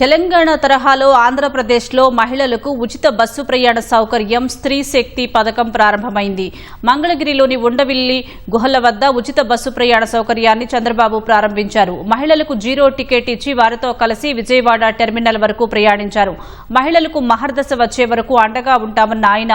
తెలంగాణ తరహాలో ఆంధ్రప్రదేశ్లో మహిళలకు ఉచిత బస్సు ప్రయాణ సౌకర్యం స్త్రీ శక్తి పథకం ప్రారంభమైంది. మంగళగిరిలోని ఉండవిల్లి గుహల వద్ద ఉచిత బస్సు ప్రయాణ సౌకర్యాన్ని చంద్రబాబు ప్రారంభించారు. మహిళలకు జీరో టికెట్ ఇచ్చి వారితో కలిసి విజయవాడ టెర్మినల్ వరకు ప్రయాణించారు. మహిళలకు మహర్దశ వచ్చే వరకు అండగా ఉంటామన్న ఆయన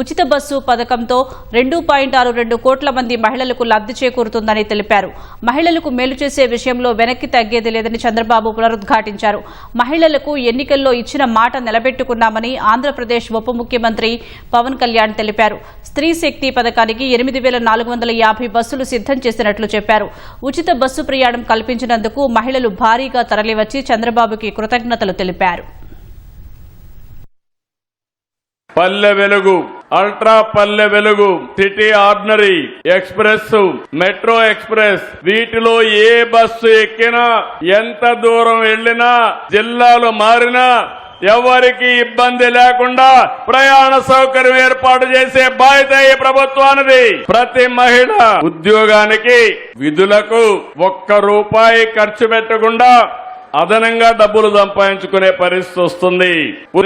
ఉచిత బస్సు పథకంతో రెండు పాయింట్ ఆరు రెండు కోట్ల మంది మహిళలకు లబ్ధి చేకూరుతుందని తెలిపారు. మహిళలకు మేలు చేసే విషయంలో వెనక్కి తగ్గేది లేదని చంద్రబాబు పునరుద్ఘాటించారు. మహిళలకు ఎన్నికల్లో ఇచ్చిన మాట నిలబెట్టుకున్నామని ఆంధ్రప్రదేశ్ ఉప ముఖ్యమంత్రి పవన్ కళ్యాణ్ తెలిపారు. స్త్రీ శక్తి పథకానికి ఎనిమిది వేల నాలుగు వందల యాభై బస్సులు సిద్ధం చేసినట్లు చెప్పారు. ఉచిత బస్సు ప్రయాణం కల్పించినందుకు మహిళలు భారీగా తరలివచ్చి చంద్రబాబుకి కృతజ్ఞతలు తెలిపారు. పల్లె Velugu. Ultra Palle Velugu city ordinary express metro express. వీటిలో ఏ బస్సు ఎక్కినా ఎంత దూరం వెళ్ళినా జిల్లాలు మారినా ఎవరికి ఇబ్బంది లేకుండా ప్రయాణ సౌకర్యం ఏర్పాటు చేసే బాధ్యత ఈ ప్రభుత్వానిది. ప్రతి మహిళ ఉద్యోగానికి విధులకు ఒక్క రూపాయి ఖర్చు పెట్టకుండా అదనంగా డబ్బులు సంపాదించుకునే పరిస్థితి వస్తుంది.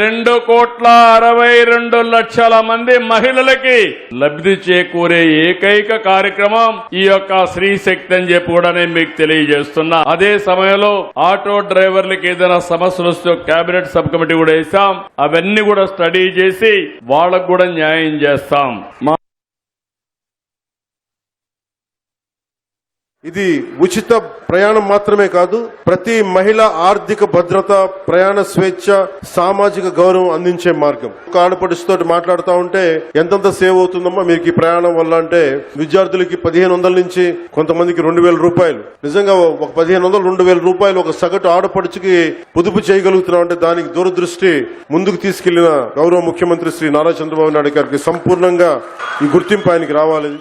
రెండు కోట్ల అరవై రెండు లక్షల మంది మహిళలకి లబ్ధి చేకూరే ఏకైక కార్యక్రమం ఈ యొక్క స్త్రీ శక్తి అని చెప్పి కూడా నేను మీకు తెలియజేస్తున్నా. అదే సమయంలో ఆటో డ్రైవర్లకి ఏదైనా సమస్యలు వస్తే కేబినెట్ సబ్ కమిటీ కూడా వేసాం. అవన్నీ కూడా స్టడీ చేసి వాళ్ళకు కూడా న్యాయం చేస్తాం. ఇది ఉచిత ప్రయాణం మాత్రమే కాదు ప్రతి మహిళ ఆర్థిక భద్రత ప్రయాణ స్వేచ్ఛ సామాజిక గౌరవం అందించే మార్గం. ఒక ఆడపడుచుతో మాట్లాడుతూ ఉంటే ఎంతెంత సేవ్ అవుతుందమ్మా మీకు ఈ ప్రయాణం వల్ల? అంటే విద్యార్థులకి పదిహేను వందల నుంచి కొంతమందికి రెండు వేల రూపాయలు. నిజంగా ఒక పదిహేను వందలు రెండు వేల రూపాయలు ఒక సగటు ఆడపడుచుకి పొదుపు చేయగలుగుతున్నాం అంటే దానికి దూరదృష్టి ముందుకు తీసుకెళ్ళిన గౌరవ ముఖ్యమంత్రి శ్రీ నారా చంద్రబాబు నాయుడు గారికి సంపూర్ణంగా ఈ గుర్తింపు ఆయనకి రావాలి.